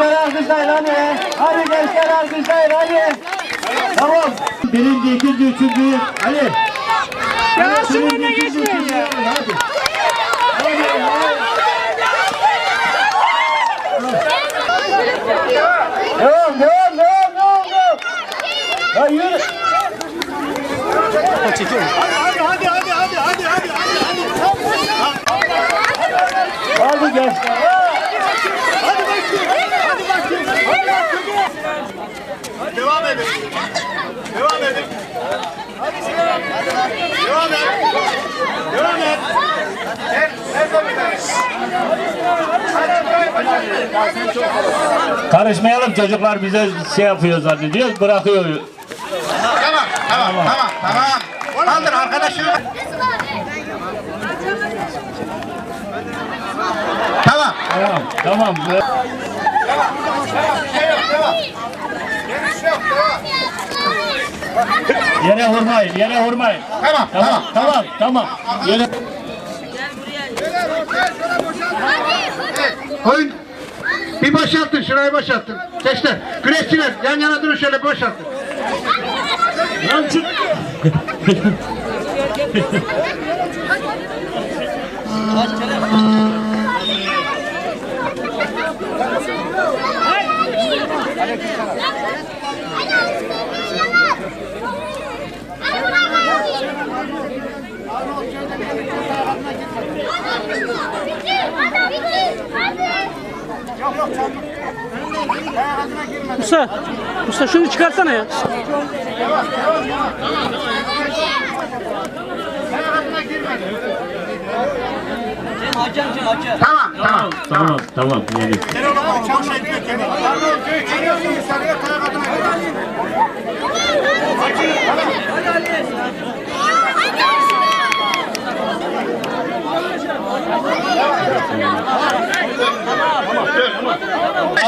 gençler alkışlayın hadi. Hadi gençler alkışlayın hadi. Tamam. Birinci, ikinci, üçüncü. Hadi. Ya şu önüne geçmeyin ya. Hadi. Hadi, hadi. Devam, devam, devam, devam, devam. Ya yürü. Hadi gençler. Devam edin. Devam edin. Devam et. Devam et. Her, her zaman. Karışmayalım çocuklar bize şey yapıyor zannediyor, bırakıyor. Tamam, tamam, tamam, tamam. Kaldır arkadaşını. Tamam. Tamam, tamam. Şey. Yere vurmayın, yere vurmayın. Tamam, Tamam, tamam, tamam. Yere... Oyun. Bir boşaltın, şurayı boşaltın. Gençler, güreşçiler yan yana durun şöyle boşaltın. Lan çık. Usta, usta şunu çıkarsana ya. Tamam, tamam. Tamam, tamam. Hadi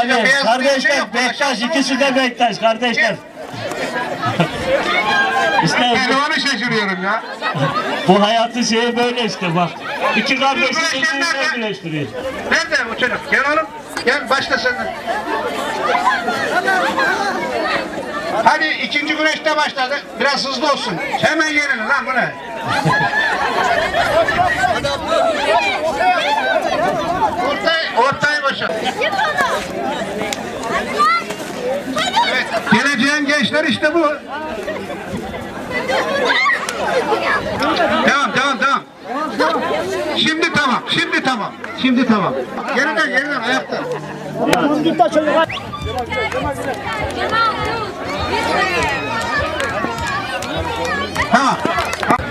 kardeşler, Bektaş ikisi de Bektaş kardeşler. işte Ben onu şaşırıyorum ya. bu, hayatın şeyi böyle işte bak. İki kardeşi birbirine birleştiriyor. Nerede bu çocuk? Gel oğlum. Gel başla sen de. Hadi ikinci güreşte başladı. Biraz hızlı olsun. Hemen yenilin lan bu ne? Ortayı, ortayı boşalt. Evet. Geleceğin gençler işte bu. Tamam tamam tamam. Şimdi tamam. Şimdi tamam. Şimdi tamam. Geriden geriden ayakta. Tamam. Tamam.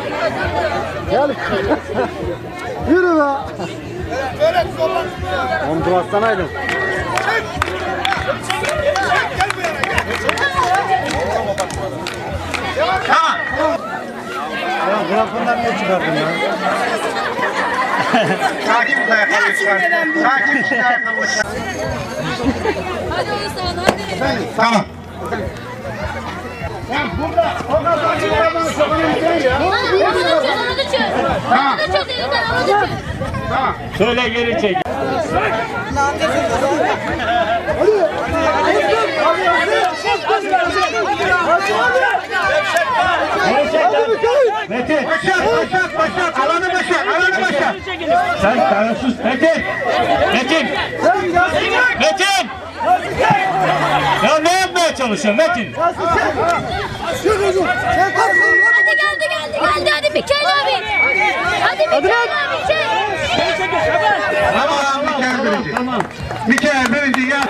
Sakin bir ayakkabı çıkar. Sakin bir ayakkabı çıkar. Hadi Oğuzhan hadi. Tamam. Onu da çöz, onu da çöz. Onu da çöz onu da çöz. Tamam. Şöyle geri çek. Geri çek lan. Metin. Başak, başak, başak. Alanı başak, alanı başak. Sen sus Metin. Metin. Metin. Ya ne yapmaya çalışıyorsun Metin? Hadi geldi geldi geldi hadi Mikail abi. Hadi Mikail abi çek. Tamam, Mikael birinci. Mikael birinci. Ya,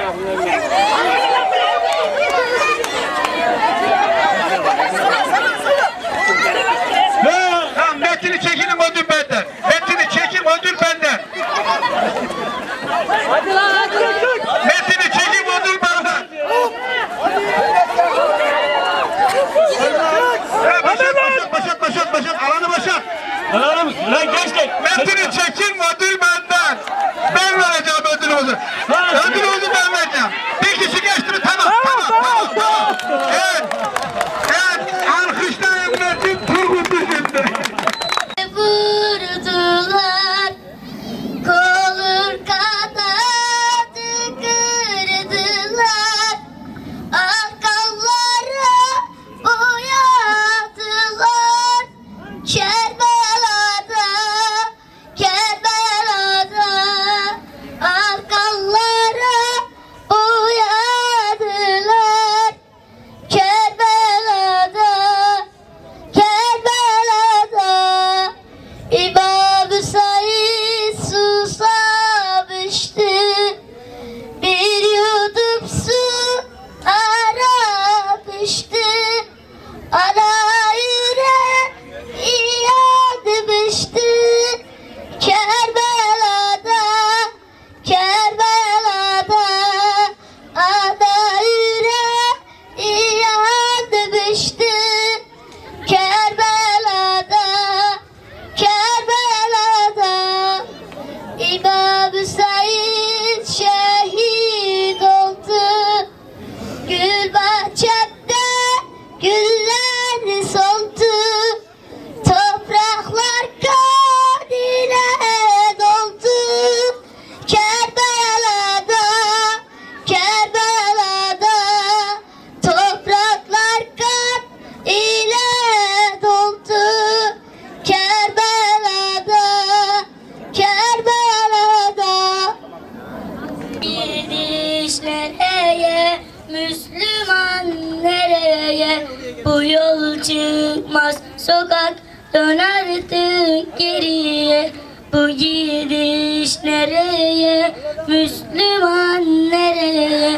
Genç nereye, Müslüman nereye? Bu yol çıkmaz sokak dön artık geriye. Bu gidiş nereye, Müslüman nereye?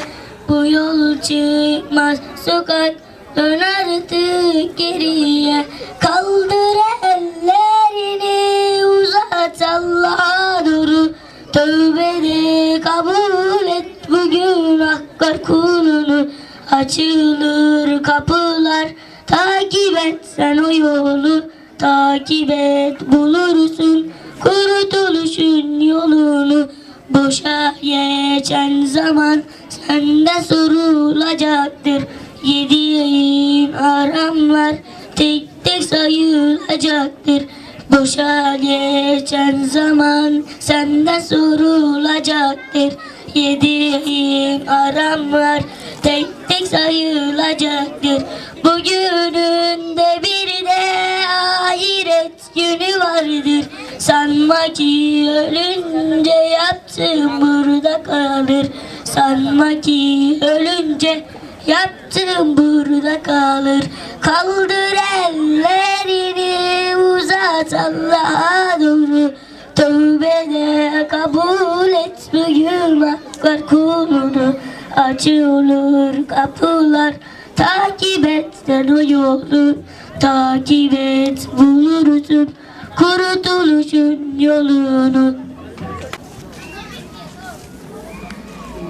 Bu yol çıkmaz sokak dön artık geriye. Kaldır ellerini uzat Allah. Hakkar kulunu Açılır kapılar. Takip et sen o yolu Takip et bulursun. Kurtuluşun yolunu Boşa geçen zaman sende sorulacaktır. Yediğin aramlar tek tek sayılacaktır. Boşa geçen zaman senden sorulacaktır Yediğin aramlar tek tek sayılacaktır. Bugünün de bir de ahiret günü vardır. Sanma ki ölünce yaptığım burada kalır. Sanma ki ölünce yaptığım burada kalır. Kaldır ellerini uzat Allah'a doğru Tövbe de kabul et. Bugün hakkar kulunu Açılır. Kapılar takip et. Sen o yolu Takip et. Bulursun kurtuluşun yolunu.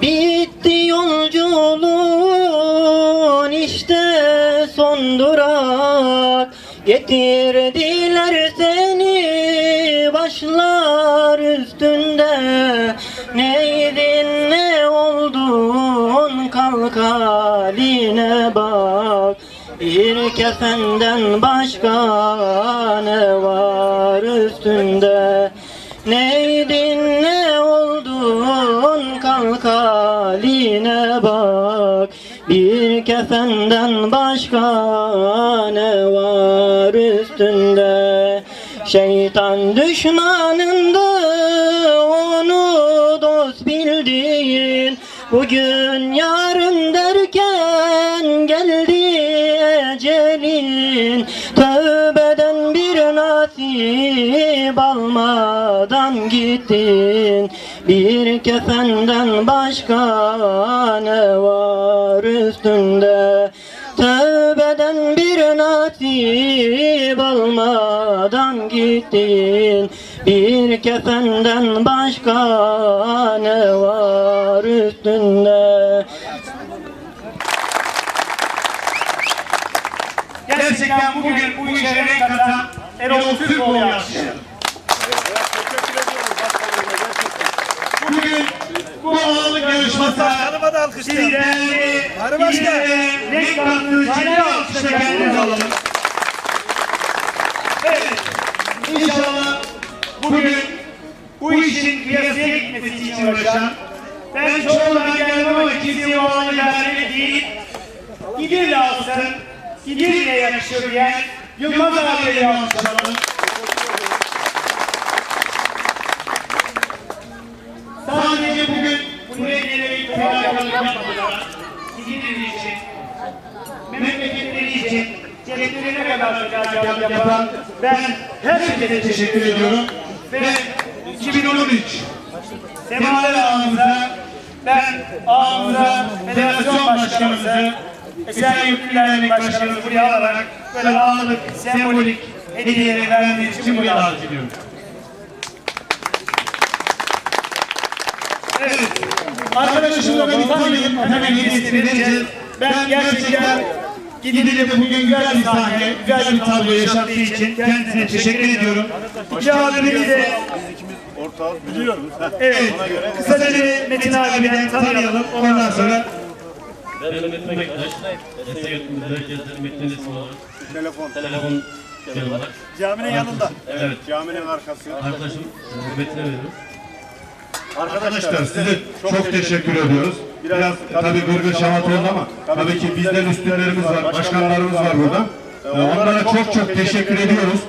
Bitti yolculuğun işte son durak. Getirdiler seni başlar üstünde. Neydin ne oldun? Kalk haline bak. Bir kefenden başka ne var üstünde? Neydin ne oldun? Kalk haline bak. Bir kefenden başka ne var Şeytan düşmanındı onu dost bildiğin. Bugün yarın derken geldi ecelin. Tövbeden bir nasip almadan gittin. Bir kefenden başka ne var üstünde Tövbeden bir nasip almadan gittin Bir kefenden başka ne var üstünde Gerçekten bugün bu işe renk katan Erol Türkoğlu yaşıyor. Bugün bu ağırlık yarışması sizleri, bizlere renk kattığı için bir alkışla kendinizi alalım. Evet, inşallah bugün bu işin piyasaya gitmesi için uğraşan, ben çoğundan gelmem ama kimseye o idare değil, Gidirle alsın, Gidirle yakışır diyen Yılmaz abiye alkışlayalım. Sadece bugün buraya gelerek fedakarlık yapmadılar. Gidir için, memleketleri için, ceplerine kadar fedakarlık yapan ben herkese teşekkür ediyorum. Ve 2013 Semaver ağamıza, ben ağamıza, federasyon başkanımızı, Esenyurt Dernek Başkanımızı buraya alarak böyle ağırlık, sembolik hediyeleri vermeniz için buraya davet ediyorum. Evet. Arkadaşımla ben tanıyayım. Hemen hediyesini vereceğiz. Ben gerçekten Gidilip bugün güzel bir sahne, güzel bir tablo yaşattığı için kendisine teşekkür ediyorum. İki abimizi de Biliyorum. Evet, kısaca bir Metin abiden tanıyalım. Ondan sonra Ben Mehmet Bektaş. Destek yönetiminde herkese Metin ismi olarak. Telefon. Telefon şey olarak. Caminin yanında. Evet. Caminin arkası. Arkadaşım Mehmet'ine veriyorum. Arkadaşlar size çok teşekkür ediyoruz. Biraz tabii gırgır şamat oldu ama tabii ki bizden üstünlerimiz var, başkanlarımız var burada. Ee, Onlara çok çok teşekkür ediyoruz.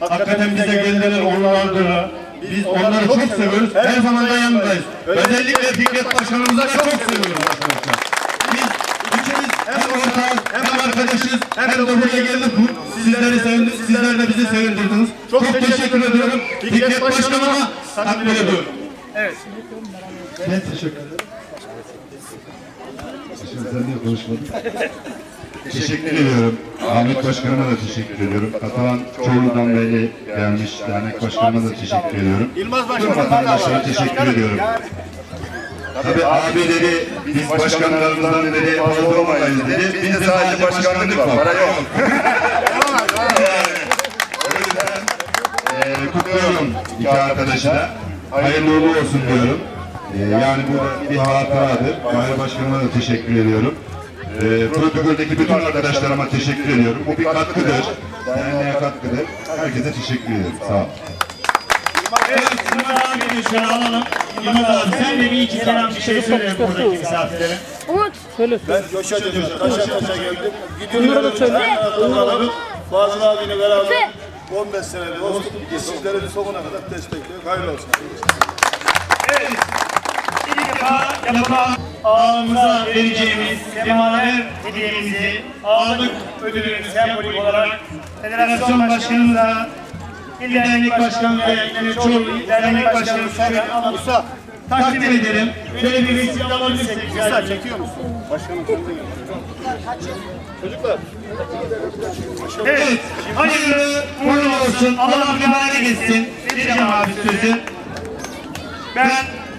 Hakikaten bize geldiler onlardır. Biz onları çok seviyoruz. Her zaman da yanındayız. Özellikle Fikret Başkanımıza çok seviyoruz arkadaşlar. Biz ikimiz hem ortağız, hem arkadaşız, hem de buraya geldik. Sizleri sevindir, sizler de bizi sevindirdiniz. Çok, teşekkür ediyorum. Fikret Başkanıma takdir ediyorum. Ben teşekkür ederim. Şimdi sen niye konuşmadın? Teşekkür ediyorum. Ahmet Başkanıma da teşekkür ediyorum. Katalan Çorlu'dan beri gelmiş dernek başkanıma da teşekkür ediyorum. Yılmaz Tüm Başkanım. vatandaşlara teşekkür ediyorum. Tabii abi dedi, biz başkanlarımızdan dedi fazla olmayız dedi. Bizde sadece başkanlık var, para yok. Eee, kutluyorum iki arkadaşı da. Hayırlı uğurlu olsun diyorum. Eee, yani bu bir hatıradır. Mahir Başkanıma da teşekkür ediyorum. Eee protokoldeki bütün arkadaşlarıma teşekkür ediyorum. Bu bir katkıdır. Derneğe katkıdır. Herkese teşekkür ediyorum. Sağ olun. Evet, Yılmaz abi de şöyle alalım. Yılmaz abi sen de bir iki kelam bir şey söyle buradaki misafirlere. Umut. Söyle. Ben Coşa Coşa, taşa taşa geldim. Bunlara da söyle. Fazıl abiyle beraber Fe. 15 senedir dostluk. Sizleri de sonuna kadar destekliyor. Hayırlı olsun. Defa yapılan ağamıza vereceğimiz semaver hediyemizi aldık ödülünü sembolik olarak federasyon başkanımıza İl Dernek Başkanı ve yine Çorlu Dernek Başkanı Şöyle alıp takdim ederim. Böyle bir resim alabilirsek güzel. Çekiyor musun? Başkanım sen de. Çocuklar. Evet. Hayırlı uğurlu olsun. Allah mübarek etsin. Vereceğim abi sözü. Ben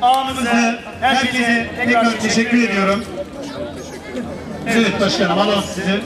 ağamıza, herkese tekrar teşekkür ediyorum. Evet başkanım alalım sizi.